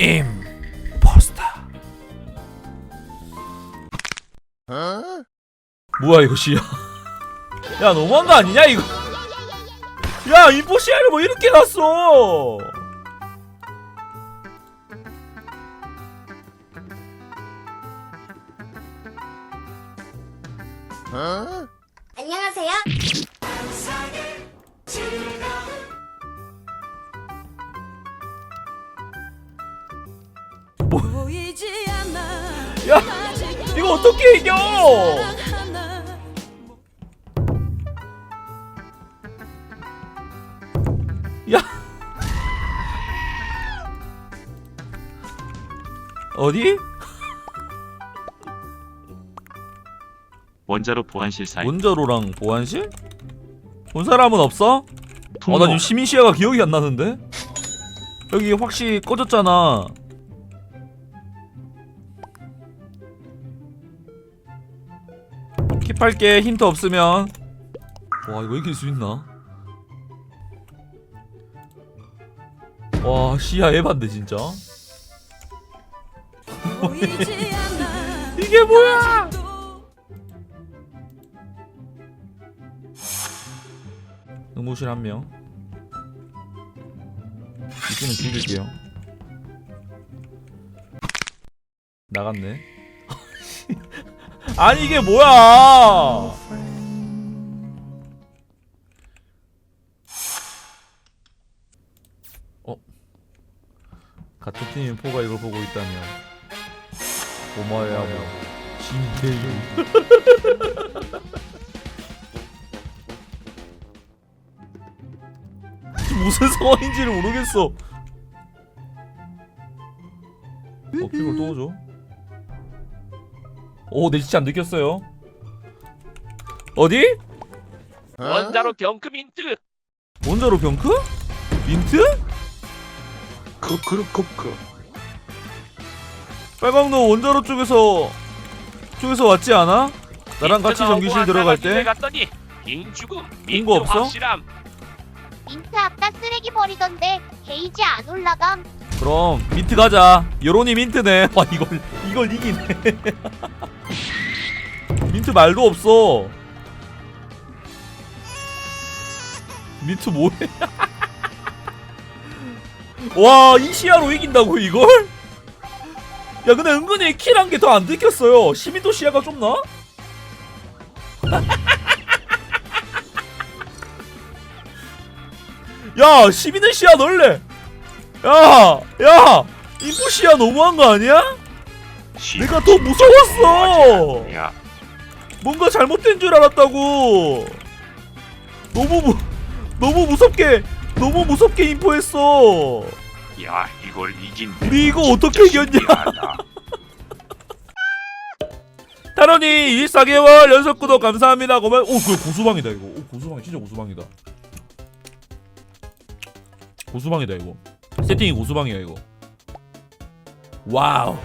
임포스터. 뭐야 이거 씨야? 야 너무한 거 아니냐 이거? 야 임포시아를 뭐 이렇게 났어? 안 이거 어떻게 이겨? 야. 어디? 원자로 보안실 사이. 원자로랑 보안실? 본 사람은 없어? 통로. 어나 지금 시민 시야가 기억이 안 나는데? 여기 확실히 꺼졌잖아 킵할게 힌트 없으면. 와 이거 이길 수 있나? 와 시야 에반데 진짜. 이게 뭐야? 응무실 한명. 이쯤은 죽일게요. 나갔네 아니 이게 뭐야 어 같은 팀인 포가 이걸 보고 있다면 고마워야 뭐 진대유 무슨 상황인지를 모르겠어. 어, 픽을 또 오죠? 오, 내 진짜 안 느꼈어요. 어디? 원자로 병크 민트 원자로 병크? 민트? 크크르코크 빨강노 원자로 쪽에서 쪽에서 왔지 않아? 나랑 같이 전기실 들어갈 때 갔더니 인죽음 민트 거 없어? 확실함 민트 아까 쓰레기 버리던데 게이지 안 올라감. 그럼 민트 가자. 여론이 민트네. 와 이걸 이걸 이기네. 민트 말도 없어. 민트 뭐해? 와, 이 시야로 이긴다고 이걸? 야, 근데 은근히 킬한 게더 안 들켰어요. 시민도 시야가 좀 나? 야, 시민의 시야 넓래. 야, 야, 인포 시야 너무한 거 아니야? 내가 더 무서웠어. 야 뭔가 잘못된 줄 알았다고. 너무 무, 너무 무섭게, 너무 무섭게 인포했어. 야 이걸 이긴 우리 이거 어떻게 이겼냐? 타로니 24개월 연속 구독 감사합니다. 고만. 오, 그 고수방이다 이거. 오, 고수방 진짜 고수방이다. 고수방이다 이거. 세팅이 고수방이야 이거. 와우.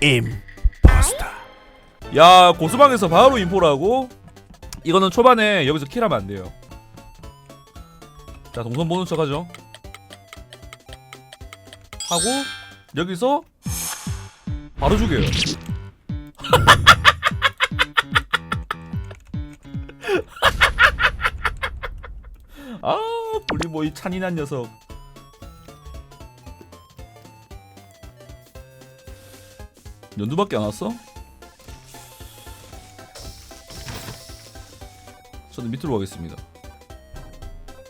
임포스터. 야, 고수방에서 바로 인포라고? 이거는 초반에 여기서 킬하면 안 돼요. 자, 동선 보는 척하죠. 하고 여기서 바로 죽여요. 아, 우리 뭐 이 찬인한 녀석. 연두밖에 안 왔어? 저는 밑으로 가겠습니다.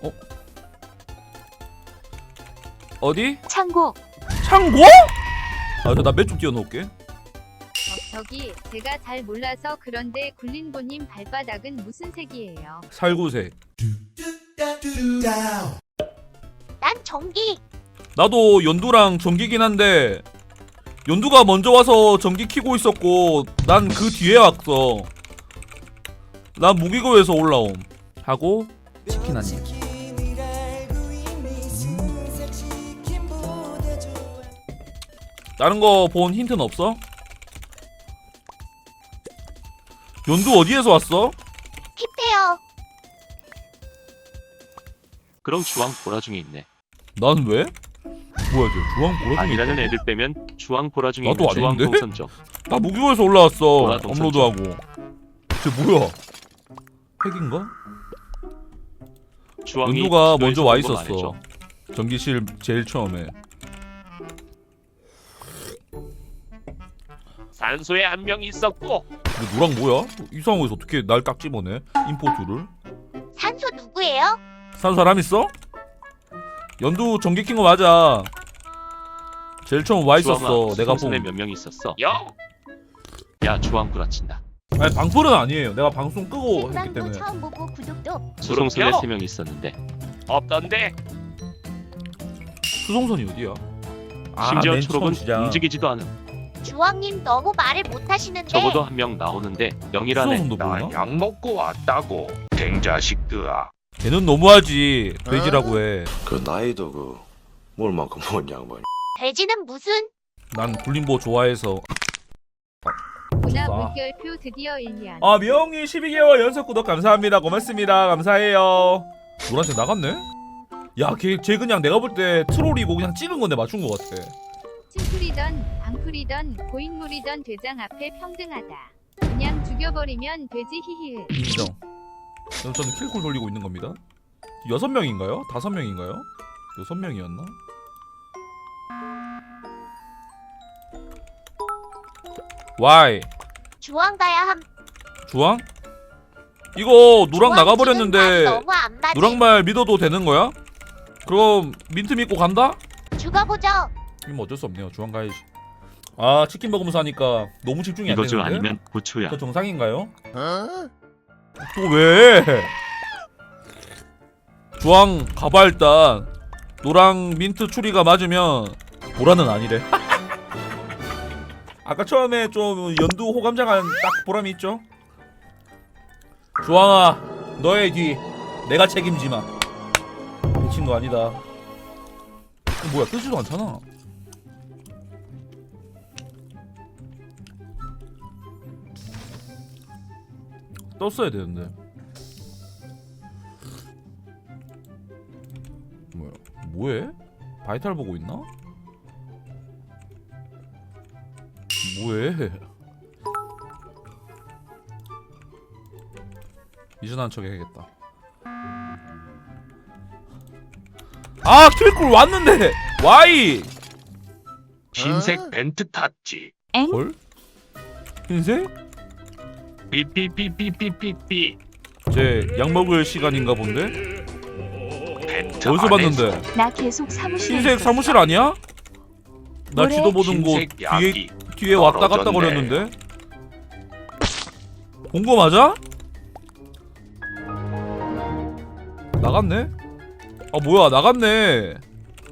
어? 어디? 창고 창고? 아, 나몇좀 띄워놓을게. 저기 제가 잘 몰라서 그런데 굴린보님 발바닥은 무슨 색이에요? 살구색. 난 전기. 나도 연두랑 전기긴 한데 연두가 먼저 와서 전기 키고 있었고 난 그 뒤에 왔어. 난 무기고에서 올라옴. 하고 치킨 한 입. 다른 거 본 힌트는 없어? 연두 어디에서 왔어? 킵해요. 그럼 주황 보라 중에 있네 난 왜? 뭐야 저 주황 보라 중에 아니라는? 애들 빼면 주황 보라 중에 나도 있는 주황 아닌데? 동선적. 나 무기고에서 올라왔어 보라. 업로드하고 쟤 뭐야 핵인가? 주황이 수도에서 먼저 와 있었어. 전기실 제일 처음에 산소에 한 명 있었고 근데 노랑 뭐야? 이 상황에서 어떻게 날 딱 집어내? 임포트를 산소 누구예요? 산 사람 있어? 연두 전기 킨거 맞아 제일 처음 와 있었어 주황아, 내가 본 몇명 있었어. 영야 주황 구라친다. 아니 방풀은 아니에요 내가 방송 끄고 했기 생방도 때문에 처음 보고 구독도 수송선에 그렇죠? 세명 있었는데 없던데 수송선이 어디야? 심지어 맨 초록은 처음 시작. 움직이지도 않음. 주왕님 너무 말을 못하시는데 적어도 한 명 나오는데 영이라네. 수송선도 모르나? 약 먹고 왔다고 댕자식들아 걔는 너무하지 돼지라고 해난 그 나이도 그 뭘만큼 먹은 양반 돼지는 무슨 굴림보 좋아해서 아. 물결표 드디어 1년. 아 미영님 12개월 연속 구독 감사합니다 고맙습니다 감사해요 노란색 나갔네? 야걔 쟤 그냥 내가 볼 때 트롤이고 그냥 찍은 건데 맞춘 것 같아 찐풀이던 방풀이던 고인물이던 대장 앞에 평등하다. 그냥 죽여버리면 되지 히히흐. 인정 그럼 저는 킬콜 돌리고 있는 겁니다 여섯 명인가요? 다섯 명인가요? 여섯 명이었나? 와이 주왕 가야 함 주황? 이거 노랑 주황 나가버렸는데 맞지. 노랑 말 믿어도 되는 거야? 그럼 민트 믿고 간다? 죽어보죠 이건 뭐 어쩔 수 없네요 주황 가야지 아 치킨 먹으면서 하니까 너무 집중이 안 되는데? 아니면 고초야. 그 정상인가요? 또 왜? 주황 가봐 일단 노랑 민트 추리가 맞으면 보라는 아니래 아까 처음에 좀 연두 호감장한 딱 보람이 있죠? 주황아 너의 뒤 내가 책임지마 미친 거 아니다 어, 뭐야 뜨지도 않잖아 떴어야 되는데 뭐야 뭐해? 바이탈 보고 있나? 뭐해? 미션한 척 해야겠다 아 킬쿨 왔는데 와이 흰색 벤트 탔지 헐? 흰색? 삐삐삐삐삐삐삐 제 약 먹을 시간인가 본데? 벤트 어디서 안에서 봤는데? 나 계속 사무실에 흰색 있었어. 사무실 아니야? 나 뭐래? 지도 보는 곳 흰색 뒤에 뒤에 왔다 갔다 떨어졌네. 거렸는데 본 거 맞아? 나갔네? 아 뭐야 나갔네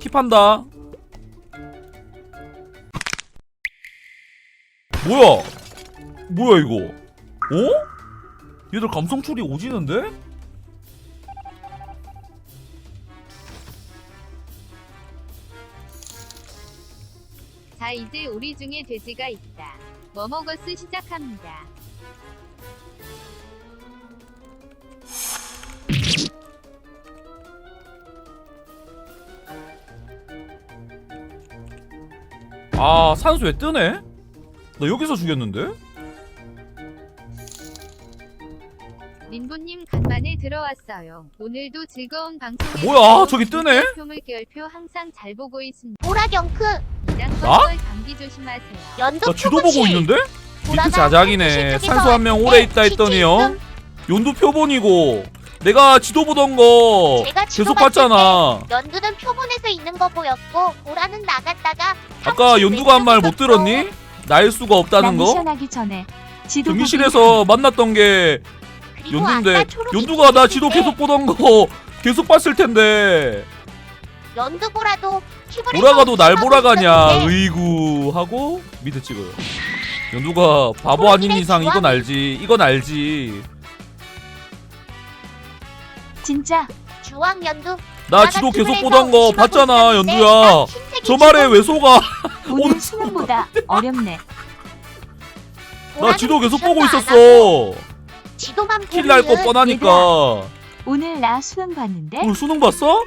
킵한다 뭐야 뭐야 이거 어? 얘들 감성处理 오지는데? 자 이제 우리 중에 돼지가 있다. 머머거스 시작합니다. 아 산수 왜 뜨네? 나 여기서 죽였는데? 민보님 간만에 들어왔어요. 오늘도 즐거운 방송. 뭐야, 저기 뜨네? 표물 결표 항상 잘 보고 있습니다. 보라 경크 나? 연두 나 지도 보고 있는데? 민트 자작이네. 산소 한 명 오래 있다 했더니요. 연두 표본이고 내가 지도 보던 거 제가 지도 계속 봤잖아. 때 연두는 표본에서 있는 거 보였고 보라는 나갔다가 아까 연두가 한 말 못 들었니? 날 수가 나 없다는 거? 미션하기 전에 지도 경기실에서 만났던 게 연두인데 연두가 나 지도 계속 보던 거 계속 봤을 텐데 연두 보라도 큐브를 보라가도 날 보라가냐 의구 하고 밑에 찍어요. 연두가 바보 아닌 이상 이건 알지. 이건 알지. 진짜 주황 연두 나 지도 계속 보던 거 봤잖아 연두야. 저 말에 왜 속아? 오늘 수능보다 어렵네. 나 지도 계속 보고 있었어. 지도만 킬날 거 뻔하니까. 오늘 나 수능 봤는데 오늘 수능 봤어?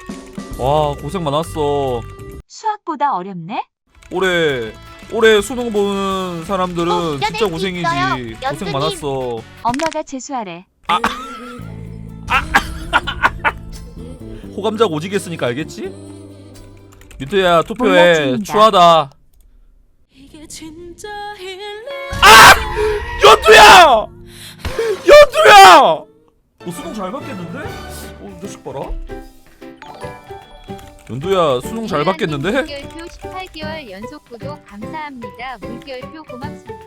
와 고생 많았어. 수학보다 어렵네. 올해 올해 수능 보는 또 사람들은 웃겨낼 진짜 수 고생이지. 있어요. 고생 연두님. 많았어. 엄마가 재수하래. 호감작 오지겠으니까 알겠지? 유토야 투표해. 추하다. 이게 진짜 일리 연두야! 연두야! 너 수능 잘 받겠는데? 어, 이 자식 봐라. 연두야 수능 잘 받겠는데? 물결표 18개월 연속 구독 감사합니다. 물결표 고맙습니다.